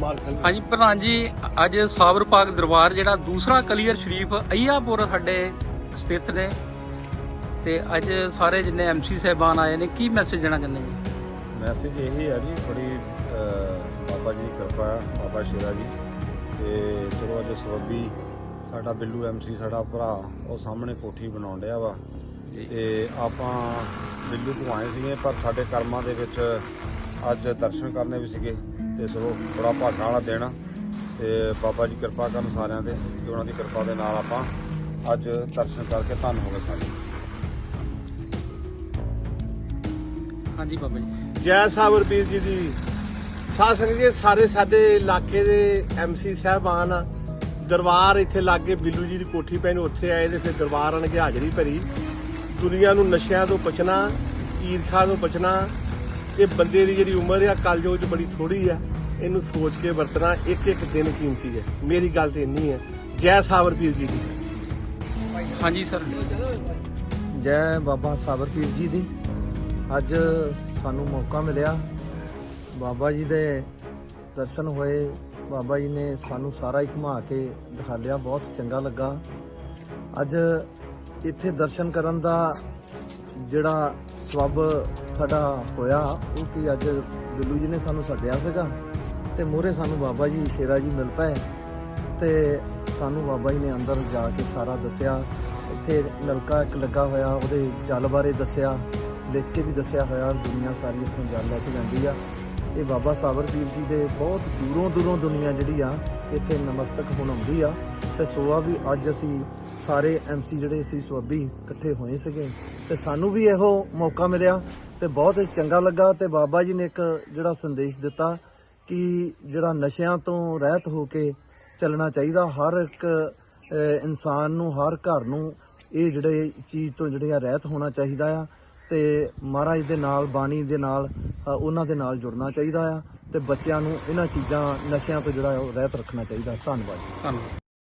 ਮਾਰ ਖਾਂਦੇ। ਹਾਂਜੀ ਪ੍ਰਧਾਨ ਜੀ ਅੱਜ ਸਾਬਰ ਪਾਕ ਦਰਬਾਰ ਜਿਹੜਾ ਦੂਸਰਾ ਕਲੀਅਰ ਸ਼ਰੀਫ ਅਈਆਪੁਰ ਸਾਡੇ ਸਥਿਤ ਨੇ। ਤੇ ਅੱਜ ਸਾਰੇ ਜਿੰਨੇ ਐਮਸੀ ਸਾਹਿਬਾਨ ਆਏ ਨੇ ਕੀ ਮੈਸੇਜ ਦੇਣਾ ਚਾਹੁੰਦੇ ਜੀ? ਮੈਸੇਜ ਇਹ ਹੈ ਜੀ ਬੜੀ ਬਾਬਾ ਜੀ ਦੀ ਕਿਰਪਾ ਬਾਬਾ ਸ਼ੇਰਾ ਜੀ। ਤੇ ਚਲੋ ਅੱਜ ਸਬੱਬੀ ਸਾਡਾ ਬਿੱਲੂ ਐਮਸੀ ਸਾਡਾ ਭਰਾ ਉਹ ਸਾਹਮਣੇ ਕੋਠੀ ਬਣਾਉਣ ਡਿਆ ਵਾ। ਜੀ। ਤੇ ਆਪਾਂ ਬਿੱਲੂ ਤੋਂ ਆਏ ਸੀਗੇ ਪਰ ਸਾਡੇ ਕਰਮਾਂ ਦੇ ਵਿੱਚ ਅੱਜ ਦਰਸ਼ਨ ਕਰਨੇ ਵੀ ਸੀਗੇ ਤੇ ਚਲੋ ਬੜਾ ਭਾਗਾਂ ਵਾਲਾ ਦਿਨ ਤੇ ਬਾਬਾ ਜੀ ਕਿਰਪਾ ਕਰਨ ਸਾਰਿਆਂ ਤੇ ਤੇ ਉਹਨਾਂ ਦੀ ਕਿਰਪਾ ਦੇ ਨਾਲ ਆਪਾਂ ਅੱਜ ਦਰਸ਼ਨ ਕਰਕੇ ਧੰਨ ਹੋ ਗਏ ਸਾਰੇ। ਹਾਂਜੀ ਬਾਬਾ ਜੀ। ਜੈ ਸਾਬਰ ਪੀਰ ਜੀ ਦੀ। ਸਾਧ ਸੰਗਤ ਜੀ ਸਾਰੇ ਸਾਡੇ ਇਲਾਕੇ ਦੇ ਐਮਸੀ ਸਾਹਿਬਾਨ ਦਰਬਾਰ ਇੱਥੇ ਲਾਗੇ ਬਿੱਲੂ ਜੀ ਦੀ ਕੋਠੀ ਪੈਣ ਉੱਥੇ ਆਏ ਤੇ ਫਿਰ ਦਰਬਾਰ ਆਣ ਕੇ ਹਾਜ਼ਰੀ ਭਰੀ। ਦੁਨੀਆ ਨੂੰ ਨਸ਼ਿਆਂ ਤੋਂ ਬਚਣਾ ਈਰਖਾ ਤੋਂ ਬਚਣਾ ਇਹ ਬੰਦੇ ਦੀ ਜਿਹੜੀ ਉਮਰ ਆ ਕਲਯੁਗ 'ਚ ਬੜੀ ਥੋੜੀ ਆ ਇਹਨੂੰ ਸੋਚ ਕੇ ਵਰਤਣਾ ਇੱਕ ਇੱਕ ਦਿਨ ਕੀਮਤੀ ਹੈ ਮੇਰੀ ਗੱਲ ਤੇ ਇੰਨੀ ਹੈ ਜੈ ਸਾਬਰ ਪੀਰ ਜੀ ਦੀ। ਹਾਂਜੀ ਸਰ। ਜੈ ਬਾਬਾ ਸਾਬਰਪੀਰ ਜੀ ਦੀ। ਅੱਜ ਸਾਨੂੰ ਮੌਕਾ ਮਿਲਿਆ। ਬਾਬਾ ਜੀ ਦੇ ਦਰਸ਼ਨ ਹੋਏ। ਬਾਬਾ ਜੀ ਨੇ ਸਾਨੂੰ ਸਾਰਾ ਹੀ ਘੁਮਾ ਕੇ ਦਿਖਾ ਲਿਆ। ਬਹੁਤ ਚੰਗਾ ਲੱਗਾ। ਅੱਜ ਇੱਥੇ ਦਰਸ਼ਨ ਕਰਨ ਦਾ ਜਿਹੜਾ ਸਵੱਬ ਸਾਡਾ ਹੋਇਆ, ਉਹ ਕਿ ਅੱਜ ਬਿੱਲੂ ਜੀ ਨੇ ਸਾਨੂੰ ਸੱਦਿਆ ਸੀਗਾ ਤੇ ਮੋਹਰੇ ਸਾਨੂੰ ਬਾਬਾ ਜੀ ਸ਼ੇਰਾ ਜੀ ਮਿਲ ਪਏ ਤੇ ਸਾਨੂੰ ਬਾਬਾ ਜੀ ਨੇ ਅੰਦਰ ਜਾ ਕੇ ਸਾਰਾ ਦੱਸਿਆ। ਇੱਥੇ ਨਲਕਾ ਇੱਕ ਲੱਗਾ ਹੋਇਆ, ਉਹਦੇ ਜਲ ਬਾਰੇ ਦੱਸਿਆ, ਲਿਖ ਕੇ ਵੀ ਦੱਸਿਆ ਹੋਇਆ, ਦੁਨੀਆ ਸਾਰੀ ਇੱਥੋਂ ਜਲ ਲੈ ਕੇ ਜਾਂਦੀ ਆ। ਇਹ ਬਾਬਾ ਸਾਬਰ ਜੀ ਦੇ ਬਹੁਤ ਦੂਰੋਂ ਦੂਰੋਂ ਦੁਨੀਆ ਜਿਹੜੀ ਆ, ਇੱਥੇ ਨਮਸਤਕ ਹੋਣ ਆਉਂਦੀ ਆ। ਤੇ ਸੋ ਵੀ ਅੱਜ ਅਸੀਂ ਸਾਰੇ ਐਮਸੀ ਜਿਹੜੇ ਸੀ ਸਵਾਬੀ ਇਕੱਠੇ ਹੋਏ ਸੀਗੇ। ਤੇ ਸਾਨੂੰ ਵੀ ਇਹੋ ਮੌਕਾ ਮਿਲਿਆ ਤੇ ਬਹੁਤ ਚੰਗਾ ਲੱਗਾ ਤੇ ਬਾਬਾ ਜੀ ਨੇ ਇੱਕ ਜਿਹੜਾ ਸੰਦੇਸ਼ ਦਿੱਤਾ ਕਿ ਜਿਹੜਾ ਨਸ਼ਿਆਂ ਤੋਂ ਰਹਿਤ ਹੋ ਕੇ ਚੱਲਣਾ ਚਾਹੀਦਾ, ਹਰ ਇੱਕ ਇਨਸਾਨ ਨੂੰ, ਹਰ ਘਰ ਨੂੰ ਇਹ ਜਿਹੜੇ ਚੀਜ਼ ਤੋਂ ਜਿਹੜੇ ਆ ਰਹਿਤ ਹੋਣਾ ਚਾਹੀਦਾ ਆ। ਤੇ ਮਹਾਰਾਜ ਦੇ ਨਾਲ, ਬਾਣੀ ਦੇ ਨਾਲ ਉਹਨਾਂ ਦੇ ਨਾਲ ਜੁੜਨਾ ਚਾਹੀਦਾ ਆ ਤੇ ਬੱਚਿਆਂ ਨੂੰ ਇਹਨਾਂ ਚੀਜ਼ਾਂ, ਨਸ਼ਿਆਂ ਤੋਂ ਜਿਹੜਾ ਉਹ ਰਹਿਤ ਰੱਖਣਾ ਚਾਹੀਦਾ। ਧੰਨਵਾਦ ਧੰਨਵਾਦ।